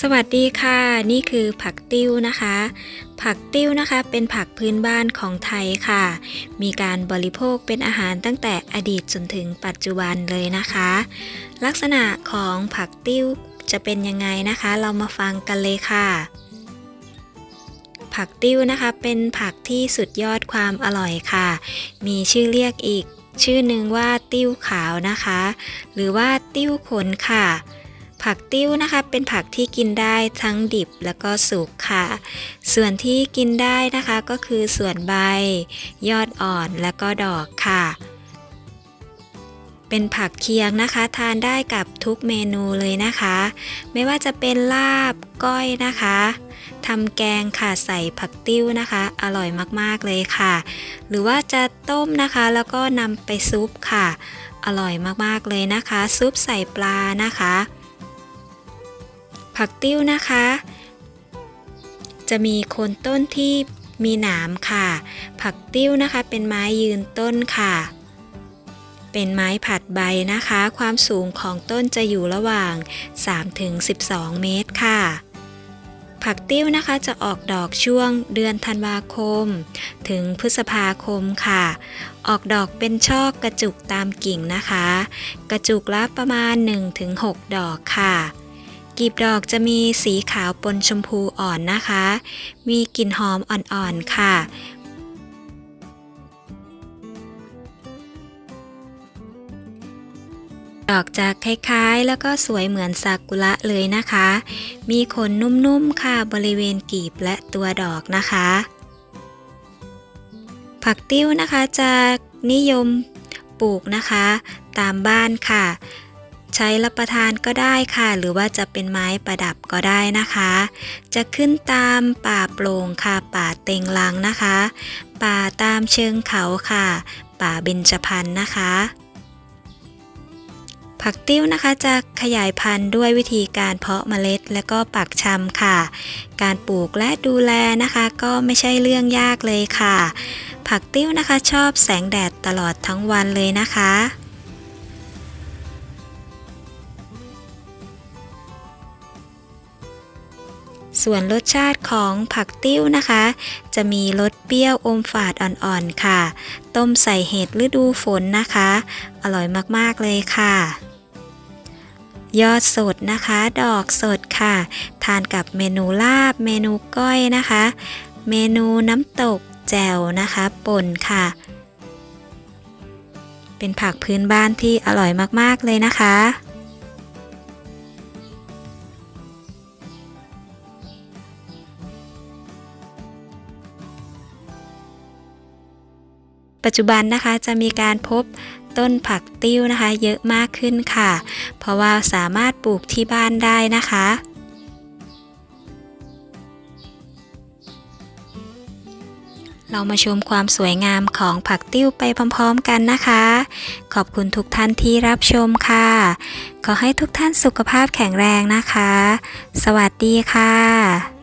สวัสดีค่ะ นี่คือผักติ้วนะคะ ผักติ้วนะคะเป็นผักพื้นบ้านของไทยค่ะ มีการบริโภคเป็นอาหารตั้งแต่อดีตจนถึงปัจจุบันเลยนะคะ ลักษณะของผักติ้วจะเป็นยังไงนะคะ เรามาฟังกันเลยค่ะ ผักติ้วนะคะเป็นผักที่สุดยอดความอร่อยค่ะ มีชื่อเรียกอีก ชื่อหนึ่งว่าติ้วขาวนะคะ หรือว่าติ้วขนค่ะ ผักติ้วนะคะ เป็นผักที่กินได้ทั้งดิบแล้วก็สุกค่ะ ส่วนที่กินได้นะคะก็คือส่วนใบ ยอดอ่อนแล้วก็ดอกค่ะ เป็นผักเคียงนะคะ ทานได้กับทุกเมนูเลยนะคะ ไม่ว่าจะเป็นลาบก้อยนะคะทำแกงค่ะใส่ผักติ้วนะคะ อร่อยมากๆเลยค่ะ หรือว่าจะต้มนะคะ แล้วก็นำไปซุปค่ะ อร่อยมากๆเลยนะคะ ซุปใส่ปลานะคะ ผักติ้วนะคะ จะมีโคนต้นที่มีหนามค่ะ ผักติ้วนะคะ เป็นไม้ยืนต้นค่ะ เป็นไม้ผัดใบนะคะ ความสูงของต้นจะอยู่ระหว่าง 3-12 เมตรค่ะ ผักติ้วนะคะจะออกดอกช่วงเดือนธันวาคม ถึงพฤษภาคมค่ะ ออกดอกเป็นช่อกระจุกตามกิ่งนะคะ กระจุกละประมาณ 1-6 ดอกค่ะ กีบดอกจะมีสีขาวปนชมพูอ่อนนะคะ มีกลิ่นหอมอ่อนๆค่ะ ดอกจะคล้ายๆ แล้วก็สวยเหมือนซากุระเลยนะคะ มีขนนุ่มๆค่ะบริเวณกีบและตัวดอกนะคะ ผักติ้วนะคะจะนิยมปลูกนะคะ ตามบ้านค่ะ ใช้รับประทานก็ได้ค่ะ หรือว่าจะเป็นไม้ประดับก็ได้นะคะ จะขึ้นตามป่าโปร่งค่ะ ป่าเต็งลังนะคะ ป่าตามเชิงเขาค่ะ ป่าเบญจพรรณนะคะผักติ้วนะคะจะขยายพันธุ์ด้วยวิธีการเพาะเมล็ดและก็ปักชำค่ะ การปลูกและดูแลนะคะ ก็ไม่ใช่เรื่องยากเลยค่ะ ผักติ้วนะคะชอบแสงแดดตลอดทั้งวันเลยนะคะ ส่วนรสชาติของผักติ้วนะคะ จะมีรสเปรี้ยวอมฝาดอ่อนๆค่ะ ต้มใส่เห็ดฤดูฝนนะคะ อร่อยมากๆเลยค่ะ ยอดสดนะคะ ดอกสดค่ะ ทานกับเมนูลาบ เมนูก้อยนะคะ เมนูน้ำตกแจ่วนะคะป่นค่ะ เป็นผักพื้นบ้านที่อร่อยมากๆเลยนะคะ ปัจจุบันนะคะจะมีการพบต้นผักติ้วนะคะ เยอะมากขึ้นค่ะ เพราะว่าสามารถปลูกที่บ้านได้นะคะ เรามาชมความสวยงามของผักติ้วไปพร้อมๆกันนะคะ ขอบคุณทุกท่านที่รับชมค่ะ ขอให้ทุกท่านสุขภาพแข็งแรงนะคะ สวัสดีค่ะ